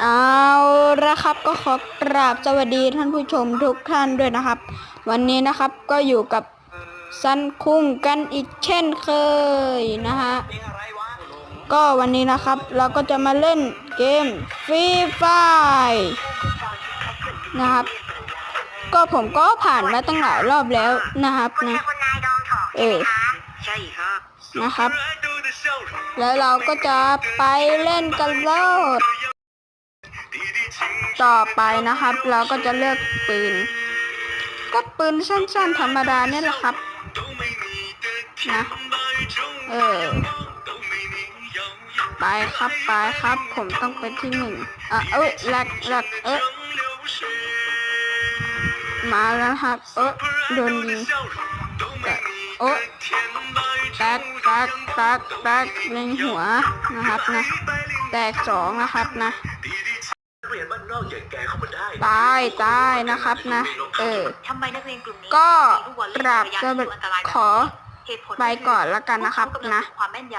เอาละครับก็ขอกราบสวัสดีท่านผู้ชมทุกท่านด้วยนะครับ วันนี้นะครับก็อยู่กับซันคุ้งกันอีกเช่นเคยนะฮะก็วันนี้นะครับเราก็จะมาเล่นเกมฟรีไฟนะครับ ก็ผมก็ผ่านมาตั้งหลายรอบแล้วนะครับนะเออนะครับ แล้วเราก็จะไปเล่นกันโลด ต่อไปนะครับ เราก็จะเลือกปืน ก็ปืนสั้นๆธรรมดาเนี่ยแหละครับนะเออไปครับไปครับ ผมต้องเป็นที่หนึ่งอะเอ้ยแลกแลกเอ้ยมาแล้วครับ เอ้ยโดนยิงแต่โอ้แตกแตกแตกแตกเล็งหัวนะครับนะ แตกสองนะครับนะ เรียนบ้านนอกอย่างแกเข้ามาได้ตายตายนะครับนะ เออ ทำไมนักเรียนกลุ่มนี้ก็มีลูกบอลเล่นกราบระยะจะที่อันตรายแบบขอนี้เหตุผลไปก่อนแล้วกันนะครับพวกเขากำลังนะ